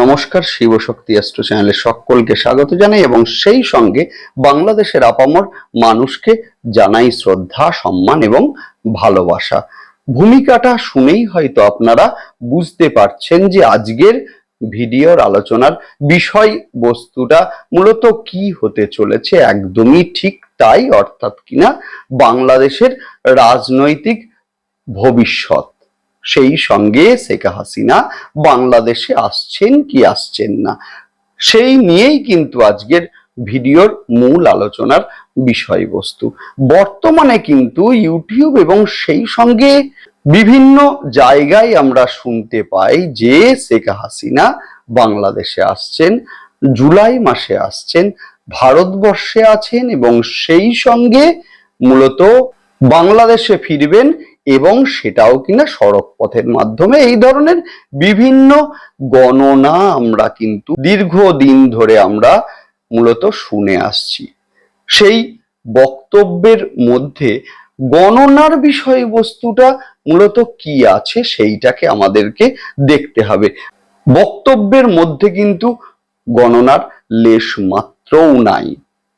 নমস্কার শিবশক্তি অ্যাস্ট্রো চ্যানেলে সকলকে স্বাগত জানাই এবং সেই সঙ্গে বাংলাদেশের আপামর মানুষকে জানাই শ্রদ্ধা, সম্মান এবং ভালোবাসা। ভূমিকাটা শুনেই হয়তো আপনারা বুঝতে পারছেন যে আজকের ভিডিওর আলোচনার বিষয় বস্তুটা মূলত কি হতে চলেছে, একদমই ঠিক তাই, অর্থাৎ কিনা বাংলাদেশের রাজনৈতিক ভবিষ্যৎ। সেই সঙ্গে শেখ হাসিনা বাংলাদেশে আসছেন কি আসছেন না? সেই নিয়েই কিন্তু আজকের ভিডিওর মূল আলোচনার বিষয়বস্তু। বর্তমানে কিন্তু ইউটিউব এবং সেই সঙ্গে বিভিন্ন জায়গায় আমরা শুনতে পাই যে শেখ হাসিনা বাংলাদেশে আসছেন, জুলাই মাসে আসছেন, ভারতবর্ষে আছেন এবং সেই সঙ্গে মূলত বাংলাদেশে ফিরবেন এবং সেটাও কিনা সড়ক পথের মাধ্যমে। এই ধরনের বিভিন্ন গণনা আমরা কিন্তু দীর্ঘদিন ধরে আমরা মূলত শুনে আসছি। সেই বক্তব্যের মধ্যে গণনার বিষয়বস্তুটা মূলত কি আছে সেইটাকে আমাদেরকে দেখতে হবে। বক্তব্যের মধ্যে কিন্তু গণনার লেশ মাত্রও নাই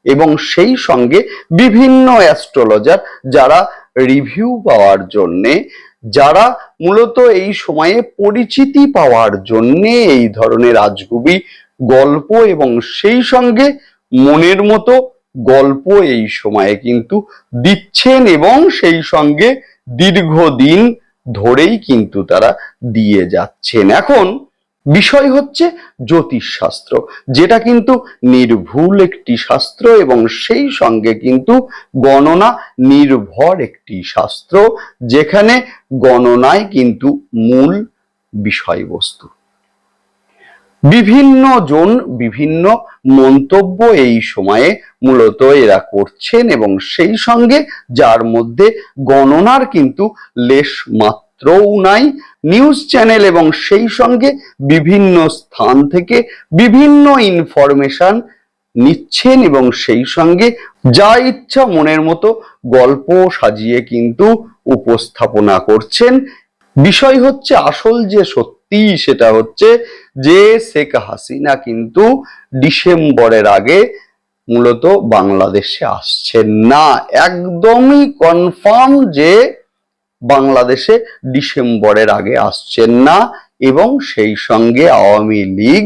এবং সেই সঙ্গে বিভিন্ন অ্যাস্ট্রোলজার যারা রিভিউ পাওয়ার জন্যে, যারা মূলত এই সময়ে পরিচিতি পাওয়ার জন্যে এই ধরনের আজগুবি গল্প এবং সেই সঙ্গে মনের মতো গল্প এই সময়ে কিন্তু দিচ্ছেন এবং সেই সঙ্গে দীর্ঘদিন ধরেই কিন্তু তারা দিয়ে যাচ্ছেন। এখন বিষয় হচ্ছে জ্যোতিষশাস্ত্র, যেটা কিন্তু নির্ভুল একটি শাস্ত্র এবং সেই সঙ্গে কিন্তু গণনা নির্ভর একটি শাস্ত্র, যেখানে গণনায় কিন্তু মূল বিষয়বস্তু। বিভিন্ন জন বিভিন্ন মন্তব্য এই সময়ে মূলত এরা করছেন এবং সেই সঙ্গে যার মধ্যে গণনার কিন্তু লেশ মাত্রও নাই। নিউজ চ্যানেল এবং সেই সঙ্গে বিভিন্ন স্থান থেকে বিভিন্ন ইনফরমেশন নিচ্ছেন এবং সেই সঙ্গে যা ইচ্ছা মনের মতো গল্প সাজিয়ে কিন্তু উপস্থাপনা করছেন। বিষয় হচ্ছে আসল যে সত্যি সেটা হচ্ছে যে শেখ হাসিনা কিন্তু ডিসেম্বরের আগে মূলত বাংলাদেশে আসছেন না। একদমই কনফার্ম যে বাংলাদেশে ডিসেম্বরের আগে আসছেন না এবং সেই সঙ্গে আওয়ামী লীগ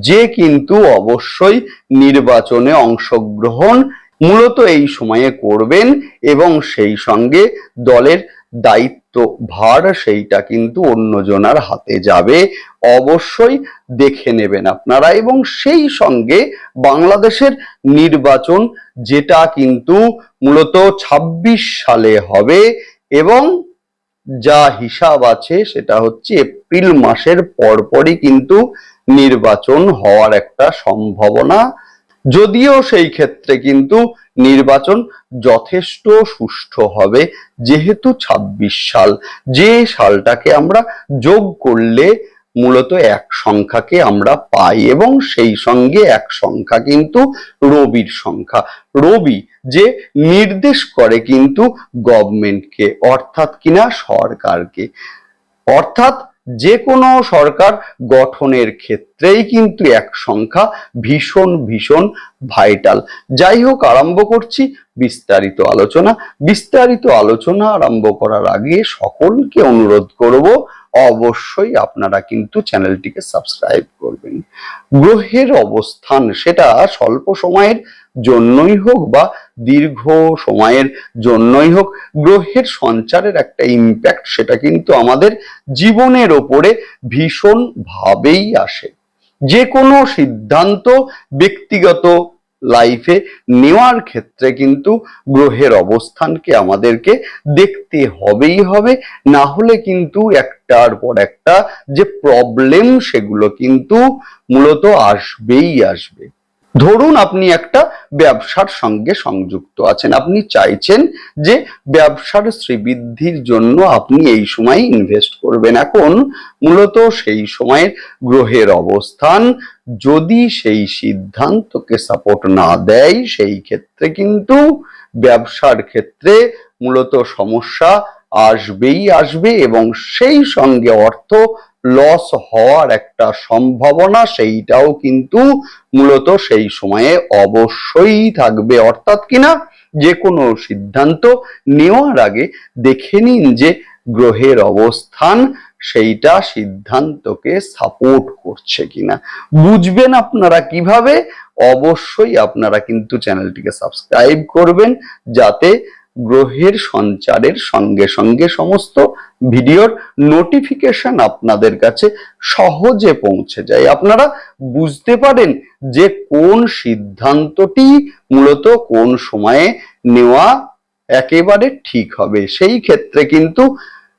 যে কিন্তু অবশ্যই নির্বাচনে অংশগ্রহণ মূলত এই সময়ে করবেন এবং সেই সঙ্গে দলের দায়িত্ব ভার সেইটা কিন্তু অন্যজনার হাতে যাবে, অবশ্যই দেখে নেবেন আপনারা এবং সেই সঙ্গে বাংলাদেশের নির্বাচন যেটা কিন্তু মূলত ২৬ সালে হবে এবং যা হিসাব আছে সেটা হচ্ছে এপ্রিল মাসের পরপরই কিন্তু নির্বাচন হওয়ার একটা সম্ভাবনা। যদিও সেই ক্ষেত্রে কিন্তু নির্বাচন যথেষ্ট সুষ্ঠু হবে, যেহেতু ২৬ সাল। যে সালটাকে আমরা যোগ করলে মূলত এক সংখ্যাকে আমরা পাই এবং সেই সঙ্গে এক সংখ্যা কিন্তু রবির সংখ্যা। রবি যে নির্দেশ করে কিন্তু গভর্নমেন্টকে, অর্থাৎ কিনা সরকারকে। অর্থাৎ যে কোনো সরকার গঠনের ক্ষেত্রেই কিন্তু এক সংখ্যা ভীষণ ভীষণ ভাইটাল। যাই হোক, আরম্ভ করছি বিস্তারিত আলোচনা। বিস্তারিত আলোচনা আরম্ভ করার আগে সকলকে অনুরোধ করব অবশ্যই আপনারা কিন্তু চ্যানেলটিকে সাবস্ক্রাইব করবেন। গ্রহের অবস্থান সেটা স্বল্প সময়ের জন্যই হোক বা দীর্ঘ সময়ের জন্যই হোক, গ্রহের সঞ্চারের একটা ইম্প্যাক্ট সেটা কিন্তু আমাদের জীবনের ওপরে ভীষণ ভাবেই আসে। যে কোনো সিদ্ধান্ত, ব্যক্তিগত লাইফে নেওয়ার ক্ষেত্রে কিন্তু গ্রহের অবস্থানকে আমাদেরকে দেখতে হবেই হবে। না হলে কিন্তু একটার পর একটা যে প্রবলেম সেগুলো কিন্তু মূলত আসবেই আসবে। ধরুন আপনি একটা ব্যবসার সঙ্গে সংযুক্ত আছেন, আপনি চাইছেন যে ব্যবসার শ্রীবৃদ্ধির জন্য আপনি এই সময় ইনভেস্ট করবেন। এখন মূলত সেই সময়ের গ্রহের অবস্থান, যদি সেই সিদ্ধান্তকে সাপোর্ট না দেয়, সেই ক্ষেত্রে কিন্তু ব্যবসার ক্ষেত্রে মূলত সমস্যা আসবেই আসবে এবং সেই সঙ্গে অর্থ লস হওয়ার একটা সম্ভাবনা সেইটাও কিন্তু মূলত সেই সময়ে অবশ্যই থাকবে। অর্থাৎ কিনা যে কোনো সিদ্ধান্ত নেওয়ার আগে দেখে নিন যে গ্রহের অবস্থান সেইটা সিদ্ধান্তকে সাপোর্ট করছে কিনা। বুঝবেন আপনারা কীভাবে? অবশ্যই আপনারা কিন্তু চ্যানেলটিকে সাবস্ক্রাইব করবেন যাতে গ্রহের সঞ্চারের সঙ্গে সঙ্গে সমস্ত ভিডিওর নোটিফিকেশন আপনাদের কাছে সহজে পৌঁছে যায়। আপনারা বুঝতে পারেন যে কোন সিদ্ধান্তটি মূলত কোন সময়ে নেওয়া একেবারে ঠিক হবে। সেই ক্ষেত্রে কিন্তু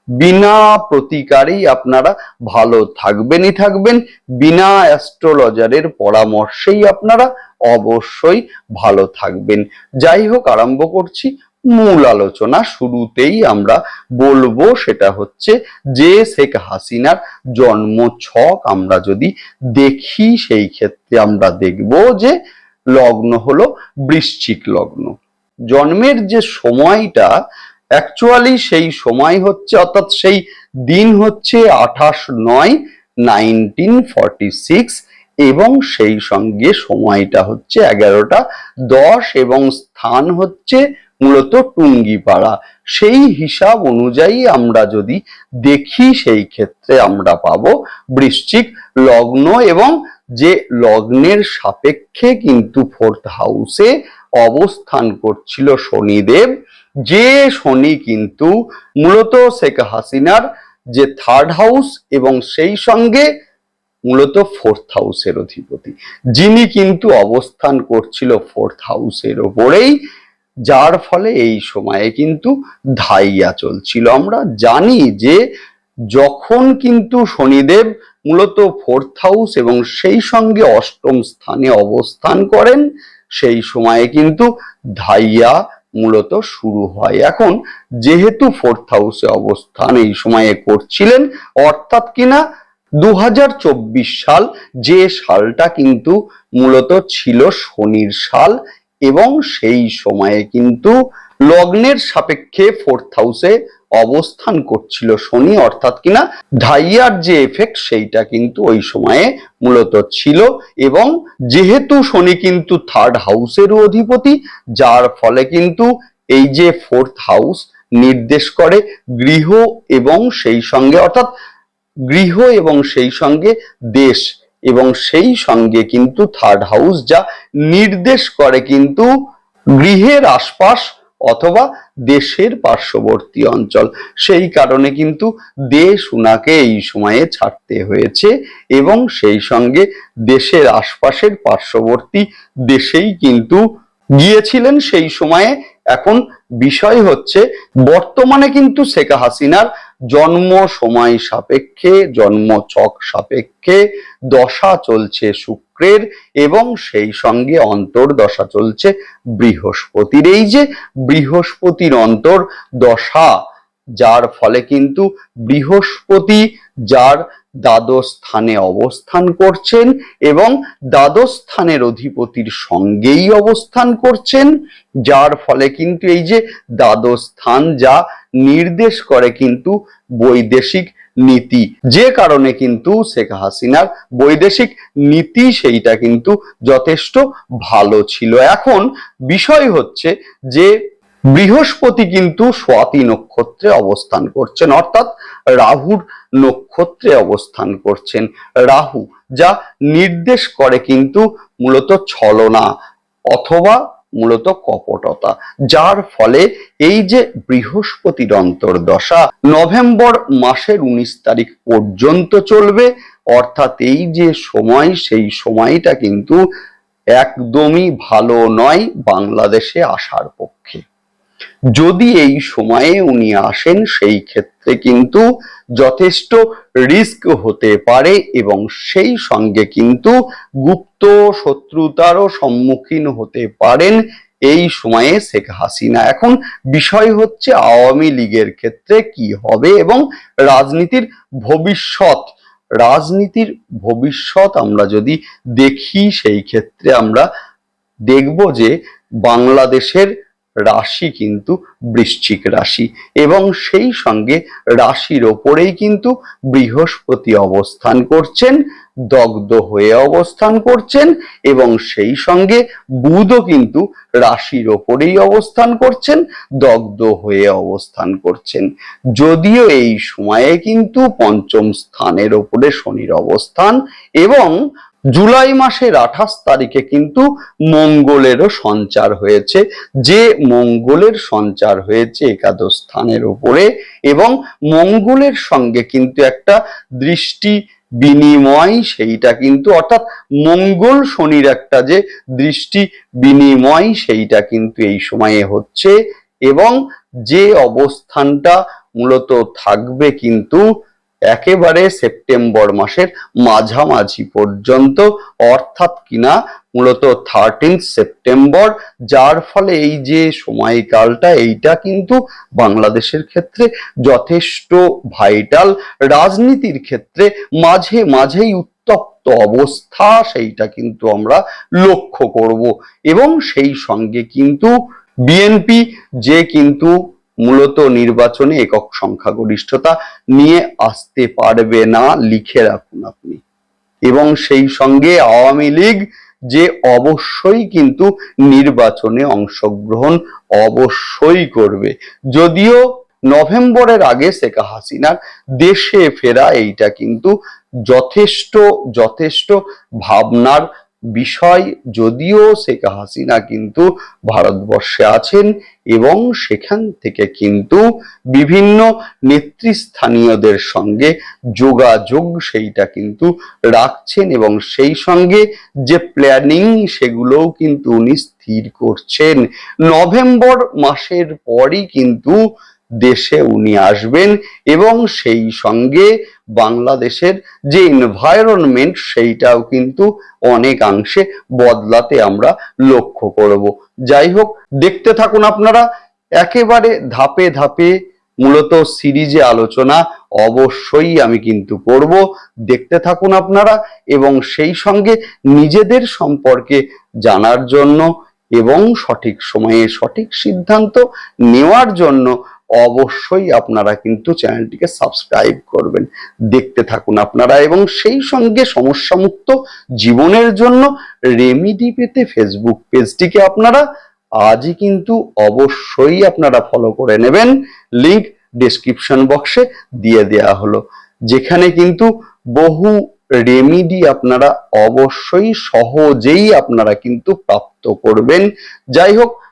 বিনা প্রতিকারেই আপনারা ভালো থাকবেনই থাকবেন, বিনা অ্যাস্ট্রোলজারের পরামর্শেই আপনারা অবশ্যই ভালো থাকবেন। যাই হোক, আরম্ভ করছি। মূল আলোচনা শুরুতেই আমরা বলব সেটা হচ্ছে যে শেখ হাসিনার জন্ম ছক আমরা যদি দেখি সেই ক্ষেত্রে আমরা দেখব যে লগ্ন হলো বৃশ্চিক লগ্ন। জন্মের যে সময়টা অ্যাকচুয়ালি সেই সময় হচ্ছে, অর্থাৎ সেই দিন হচ্ছে আঠাশ নয় নাইনটিন ফর্টি সিক্স এবং সেই সঙ্গে সময়টা হচ্ছে এগারোটা দশ এবং স্থান হচ্ছে মূলত টুঙ্গিপাড়া। সেই হিসাব অনুযায়ী আমরা যদি দেখি, সেই ক্ষেত্রে আমরা পাব বৃশ্চিক লগ্ন এবং যে লগ্নের সাপেক্ষে কিন্তু ফোর্থ হাউসে অবস্থান করছিল শনিদেব। যে শনি কিন্তু মূলত শেখ হাসিনার যে থার্ড হাউস এবং সেই সঙ্গে মূলত ফোর্থ হাউসের অধিপতি। যিনি কিন্তু অবস্থান করছিল ফোর্থ হাউসের ওপরেই। যার ফলে এই সময়ে কিন্তু ধাইয়া চলছিল। আমরা জানি যে যখন কিন্তু শনিদেব মূলত ফোর্থ হাউস এবং সেই সঙ্গে অষ্টম স্থানে অবস্থান করেন, সেই সময়ে কিন্তু ধাইয়া মূলত শুরু হয়। এখন যেহেতু ফোর্থ হাউসে অবস্থান এই সময়ে করছিলেন, অর্থাৎ কিনা দু হাজার চব্বিশ সাল যে সালটা কিন্তু মূলত ছিল শনির সাল এবং সেই সময়ে কিন্তু লগ্নের সাপেক্ষে ফোর্থ হাউসে অবস্থান করছিল শনি, অর্থাৎ কিনা ঢাইয়ার যে এফেক্ট সেইটা কিন্তু ওই সময়ে মূলত ছিল এবং যেহেতু শনি কিন্তু থার্ড হাউসেরও অধিপতি, যার ফলে কিন্তু এই যে ফোর্থ হাউস নির্দেশ করে গৃহ এবং সেই সঙ্গে, অর্থাৎ গৃহ এবং সেই সঙ্গে দেশ এবং সেই সঙ্গে কিন্তু থার্ড হাউস যা নির্দেশ করে কিন্তু গৃহের আশপাশ অথবা দেশের পার্শ্ববর্তী অঞ্চল। সেই কারণে কিন্তু দেশ উনাকে এই সময়ে ছাড়তে হয়েছে এবং সেই সঙ্গে দেশের আশপাশের পার্শ্ববর্তী দেশেই কিন্তু গিয়েছিলেন সেই সময়ে। এখন বিষয় হচ্ছে, বর্তমানে কিন্তু শেখ হাসিনার জন্ম সময় সাপেক্ষে, জন্ম চক সাপেক্ষে, দশা চলছে শুক্রের এবং সেই সঙ্গে অন্তর্দশা চলছে বৃহস্পতির। এই যে বৃহস্পতির অন্তর দশা যার ফলে কিন্তু বৃহস্পতি যার দ্বাদশ স্থানে অবস্থান করছেন এবং দ্বাদশ স্থানের অধিপতির সঙ্গেই অবস্থান করছেন, যার ফলে কিন্তু এই যে দ্বাদশ স্থান যা নির্দেশ করে কিন্তু বৈদেশিক নীতি। যে কারণে কিন্তু শেখ হাসিনার বৈদেশিক নীতি সেইটা কিন্তু যথেষ্ট ভালো ছিল। এখন বিষয় হচ্ছে যে বৃহস্পতি কিন্তু স্বাতি নক্ষত্রে অবস্থান করছেন, অর্থাৎ রাহুর নক্ষত্রে অবস্থান করছেন। রাহু, যা নির্দেশ করে কিন্তু মূলত ছলনা অথবা মূলত কপটতা, যার ফলে এই যে বৃহস্পতির অন্তর্দশা নভেম্বর মাসের উনিশ তারিখ পর্যন্ত চলবে, অর্থাৎ এই যে সময়, সেই সময়টা কিন্তু একদমই ভালো নয় বাংলাদেশে আসার যদি এই সময়ে উনি আসেন, সেই ক্ষেত্রে কিন্তু যথেষ্ট রিস্ক হতে পারে এবং সেই সঙ্গে কিন্তু গুপ্ত শত্রুতারও সম্মুখীন হতে পারেন এই সময়ে শেখ হাসিনা। এখন বিষয় হচ্ছে আওয়ামী লীগের ক্ষেত্রে কি হবে এবং রাজনীতির ভবিষ্যৎ রাজনীতির ভবিষ্যৎ আমরা যদি দেখি, সেই ক্ষেত্রে আমরা দেখব যে বাংলাদেশের রাশি কিন্তু বৃশ্চিক রাশি এবং সেই সঙ্গে রাশির ওপরেই কিন্তু বৃহস্পতি অবস্থান করছেন, দগ্ধ হয়ে অবস্থান করছেন এবং সেই সঙ্গে বুধও কিন্তু রাশির ওপরেই অবস্থান করছেন, দগ্ধ হয়ে অবস্থান করছেন। যদিও এই সময়ে কিন্তু পঞ্চম স্থানের ওপরে শনির অবস্থান এবং জুলাই মাসের আঠাশ তারিখে কিন্তু মঙ্গলেরও সঞ্চার হয়েছে। যে মঙ্গলের সঞ্চার হয়েছে একাদশ স্থানের উপরে এবং মঙ্গলের সঙ্গে কিন্তু একটা দৃষ্টি বিনিময়, সেইটা কিন্তু অর্থাৎ মঙ্গল শনির একটা যে দৃষ্টি বিনিময়, সেইটা কিন্তু এই সময়ে হচ্ছে এবং যে অবস্থানটা মূলত থাকবে কিন্তু একেবারে সেপ্টেম্বর মাসের মাঝামাঝি পর্যন্ত, অর্থাৎ কিনা মূলত থার্টিন সেপ্টেম্বর, যার ফলে এই যে সময়কালটা, এইটা কিন্তু বাংলাদেশের ক্ষেত্রে যথেষ্ট ভাইটাল রাজনীতির ক্ষেত্রে মাঝে মাঝেই উত্তপ্ত অবস্থা, সেইটা কিন্তু আমরা লক্ষ্য করব। এবং সেই সঙ্গে কিন্তু বিএনপি যে কিন্তু মূলত নির্বাচনে একক সংখ্যাগরিষ্ঠতা নিয়ে আসতে পারবে না, লিখে রাখুন আপনি। এবং সেই সঙ্গে আওয়ামী লীগ যে অবশ্যই কিন্তু নির্বাচনে অংশগ্রহণ অবশ্যই করবে। যদিও নভেম্বরের আগে শেখ হাসিনার দেশে ফেরা এইটা কিন্তু যথেষ্ট যথেষ্ট ভাবনার বিষয় যদিও শেখ হাসিনা কিন্তু ভারতবর্ষে আছেন এবং সেখান থেকে কিন্তু বিভিন্ন নেতৃস্থানীয়দের সঙ্গে যোগাযোগ সেইটা কিন্তু রাখছেন এবং সেই সঙ্গে যে প্ল্যানিং সেগুলোও কিন্তু উনি স্থির করছেন। নভেম্বর মাসের পরই কিন্তু দেশে উনি আসবেন এবং সেই সঙ্গে বাংলাদেশের যে এনভায়রনমেন্ট সেইটাও কিন্তু অনেকাংশে বদলাতে আমরা লক্ষ্য করব। যাই হোক, দেখতে থাকুন আপনারা, একেবারে ধাপে ধাপে মূলত সিরিজে আলোচনা অবশ্যই আমি কিন্তু করব। দেখতে থাকুন আপনারা এবং সেই সঙ্গে নিজেদের সম্পর্কে জানার জন্য এবং সঠিক সময়ে সঠিক সিদ্ধান্ত নেওয়ার জন্য অবশ্যই আপনারা কিন্তু চ্যানেলটিকে সাবস্ক্রাইব করবেন, দেখতে থাকুন আপনারা এবং সেই সঙ্গে সমস্যামুক্ত জীবনের জন্য রেমিডি পেতে ফেসবুক পেজটিকে আপনারা আজই কিন্তু অবশ্যই আপনারা ফলো করে নেবেন। লিংক ডেসক্রিপশন বক্সে দিয়ে দেয়া হলো, যেখানে কিন্তু বহু রেমিডি আপনারা অবশ্যই সহজেই আপনারা কিন্তু প্রাপ্ত করবেন। যাই হোক